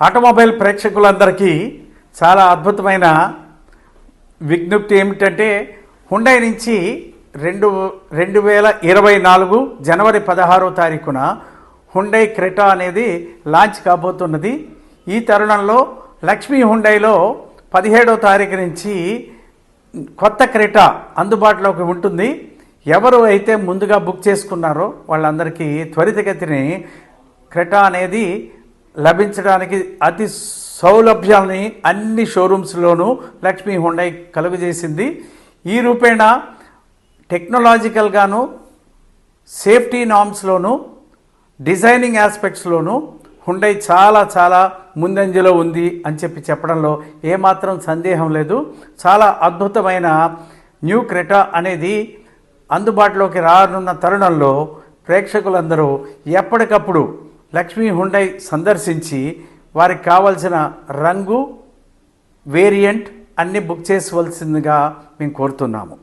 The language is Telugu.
ఆటోమొబైల్ ప్రేక్షకులందరికీ చాలా అద్భుతమైన విజ్ఞప్తి ఏమిటంటే హుండై నుంచి రెండు రెండు వేల ఇరవై నాలుగు జనవరి పదహారో తారీఖున హుండై క్రెటా అనేది లాంచ్ కాబోతున్నది. ఈ తరుణంలో లక్ష్మీ హుండైలో పదిహేడో తారీఖు నుంచి కొత్త క్రెటా అందుబాటులోకి ఉంటుంది. ఎవరు అయితే ముందుగా బుక్ చేసుకున్నారో వాళ్ళందరికీ త్వరితగతిని క్రెటా అనేది లభించడానికి అతి సౌలభ్యాలని అన్ని షోరూమ్స్లోనూ లక్ష్మీ హుండై కలుగజేసింది. ఈ రూపేణ టెక్నాలజికల్గాను సేఫ్టీ నామ్స్లోను డిజైనింగ్ ఆస్పెక్ట్స్లోను హుండై చాలా చాలా ముందంజలో ఉంది అని చెప్పి చెప్పడంలో ఏమాత్రం సందేహం లేదు. చాలా అద్భుతమైన న్యూ క్రెటా అనేది అందుబాటులోకి రానున్న తరుణంలో ప్రేక్షకులందరూ ఎప్పటికప్పుడు లక్ష్మీ హుండై సందర్శించి వారికి కావలసిన రంగు వేరియంట్ అన్నీ బుక్ చేసుకోవాల్సిందిగా మేము కోరుతున్నాము.